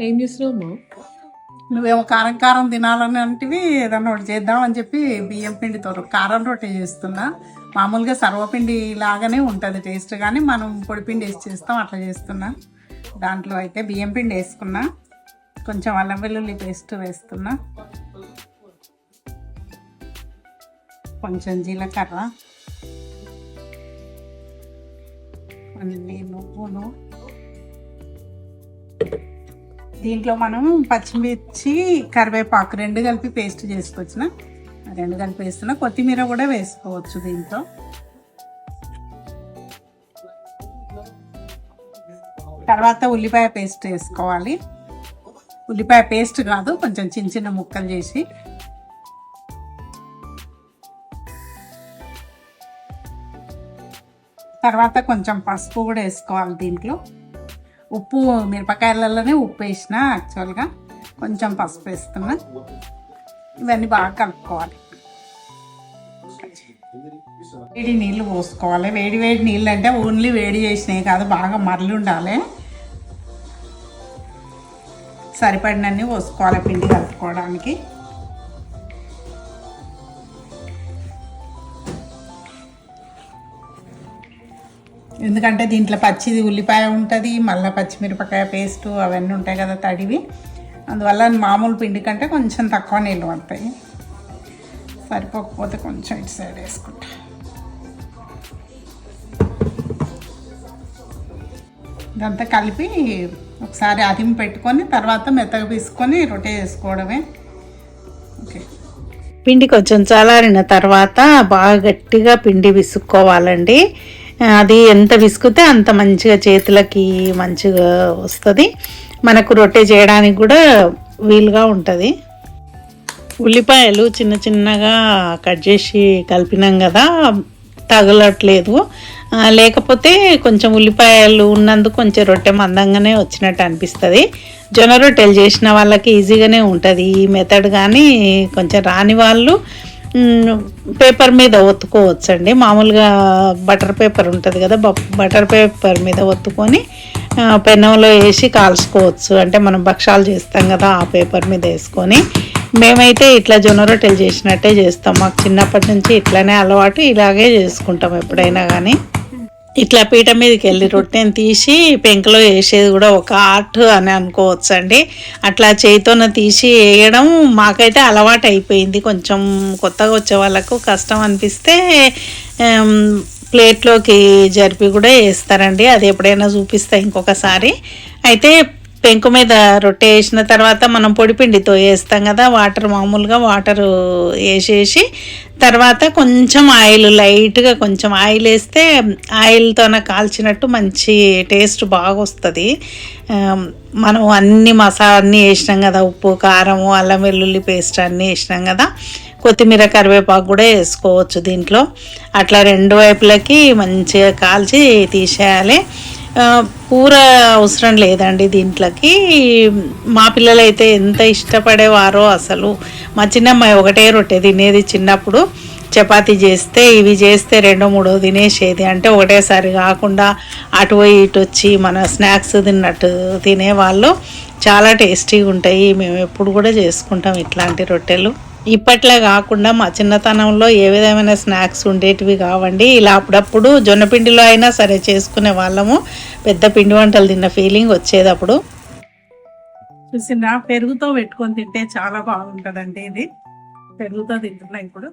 ఏం చేస్తున్నావు నువ్వేమో కారం కారం తినాలని అంటివి ఏదన్నా ఒకటి చేద్దామని చెప్పి బియ్యం పిండితో కారం రొట్టె చేస్తున్నా. మామూలుగా సర్వపిండి లాగానే ఉంటుంది టేస్ట్ కానీ మనం పొడిపిండి వేసి చేస్తాం అట్లా చేస్తున్నా. దాంట్లో అయితే బియ్యం పిండి వేసుకున్నా. కొంచెం అల్లం వెల్లుల్లి పేస్ట్ వేస్తున్నా. కొంచెం జీలకర్ర. కొన్ని నువ్వులు. దీంట్లో మనం పచ్చిమిర్చి కరివేపాకు రెండు కలిపి పేస్ట్ చేసుకొచ్చిన రెండు కలిపి వేస్తున్నా. కొత్తిమీర కూడా వేసుకోవచ్చు దీంట్లో. తర్వాత ఉల్లిపాయ పేస్ట్ వేసుకోవాలి. ఉల్లిపాయ పేస్ట్ కాదు కొంచెం చిన్న చిన్న ముక్కలు చేసి. తర్వాత కొంచెం పసుపు కూడా వేసుకోవాలి దీంట్లో. ఉప్పు మిరపకాయలలోనే ఉప్పు వేసిన యాక్చువల్గా కొంచెం పసుపు వేస్తున్నా. ఇవన్నీ బాగా కలుపుకోవాలి. వేడి నీళ్ళు పోసుకోవాలి. వేడి వేడి నీళ్ళు అంటే ఓన్లీ వేడి చేసినవి కాదు బాగా మరలి ఉండాలి. సరిపడినన్ని పోసుకోవాలి పిండి కలుపుకోవడానికి. ఎందుకంటే దీంట్లో పచ్చిది ఉల్లిపాయ ఉంటుంది మళ్ళీ పచ్చిమిరపకాయ పేస్ట్ అవన్నీ ఉంటాయి కదా తడివి. అందువల్ల మామూలు పిండి కంటే కొంచెం తక్కువ నీళ్ళు పడతాయి. సరిపోకపోతే కొంచెం ఇటు సైడ్ వేసుకుంటా. ఇదంతా కలిపి ఒకసారి అదిమి పెట్టుకొని తర్వాత మెత్తగా పీసుకొని రొట్టె చేసుకోవడమే. ఓకే. పిండి కొంచెం చల్లారిన తర్వాత బాగా గట్టిగా పిండి విసుక్కోవాలండి. అది ఎంత విసుకుతే అంత మంచిగా చేతులకి మంచిగా వస్తుంది. మనకు రొట్టె చేయడానికి కూడా వీలుగా ఉంటుంది. ఉల్లిపాయలు చిన్న చిన్నగా కట్ చేసి కలిపినాం కదా తగలట్లేదు. లేకపోతే కొంచెం ఉల్లిపాయలు ఉన్నందుకు కొంచెం రొట్టె మందంగానే వచ్చినట్టు అనిపిస్తుంది. జొన్న రొట్టెలు చేసిన వాళ్ళకి ఈజీగానే ఉంటుంది. ఈ మెథడ్ కానీ కొంచెం రాని వాళ్ళు పేపర్ మీద ఒత్తుకోవచ్చండి. మామూలుగా బటర్ పేపర్ ఉంటుంది కదా బటర్ పేపర్ మీద ఒత్తుకొని పెనంలో వేసి కాల్చుకోవచ్చు. అంటే మనం భక్షాలు చేస్తాం కదా ఆ పేపర్ మీద వేసుకొని. మేమైతే ఇట్లా జొన్న రొట్టెలు చేసినట్టే చేస్తాం. మాకు చిన్నప్పటి నుంచి ఇట్లానే అలవాటు ఇలాగే చేసుకుంటాం ఎప్పుడైనా కానీ ఇట్లా పీట మీదకి వెళ్ళి రొట్టెని తీసి పెంకలో వేసేది కూడా ఒక ఆర్ట్ అని అనుకోవచ్చు అండి అట్లా చేతితోన తీసి వేయడం మాకైతే అలవాటు అయిపోయింది. కొంచెం కొత్తగా వచ్చే వాళ్ళకు కష్టం అనిపిస్తే ప్లేట్లోకి జరిపి కూడా వేస్తారండి. అది ఎప్పుడైనా చూపిస్తా ఇంకొకసారి. అయితే పెంకు మీద రొట్టె వేసిన తర్వాత మనం పొడిపిండితో వేస్తాం కదా వాటర్ మామూలుగా వాటర్ వేసేసి తర్వాత కొంచెం ఆయిల్ లైట్గా కొంచెం ఆయిల్ వేస్తే ఆయిల్తోన కాల్చినట్టు మంచి టేస్ట్ బాగా వస్తుంది మనం అన్ని మసాలా అన్నీ వేసినాం కదా ఉప్పు కారం అల్లం వెల్లుల్లి పేస్ట్ అన్నీ వేసినాం కదా కొత్తిమీర కరివేపాకు కూడా వేసుకోవచ్చు దీంట్లో. అట్లా రెండు వైపులకి మంచిగా కాల్చి తీసేయాలి. కూర అవసరం లేదండి దీంట్లోకి. మా పిల్లలైతే ఎంత ఇష్టపడేవారో అసలు. మా చిన్నమ్మాయి ఒకటే రొట్టె తినేది చిన్నప్పుడు. చపాతి చేస్తే ఇవి చేస్తే రెండో మూడో తినేసేది. అంటే ఒకటేసారి కాకుండా అటు పోయి ఇటు వచ్చి మన స్నాక్స్ తిన్నట్టు తినేవాళ్ళు. చాలా టేస్టీగా ఉంటాయి మేము ఎప్పుడు కూడా చేసుకుంటాం ఇట్లాంటి రొట్టెలు. ఇప్పట్లా కాకుండా మా చిన్నతనంలో ఏ విధమైన స్నాక్స్ ఉండేటివి కావండి. ఇలా అప్పుడప్పుడు జొన్నపిండిలో అయినా సరే చేసుకునే వాళ్ళము. పెద్ద పిండి వంటలు తిన్న ఫీలింగ్ వచ్చేది అప్పుడు చూసిందా పెరుగుతో పెట్టుకొని తింటే చాలా బాగుంటుందండి ఇది. పెరుగుతో తింటున్నా ఇప్పుడు.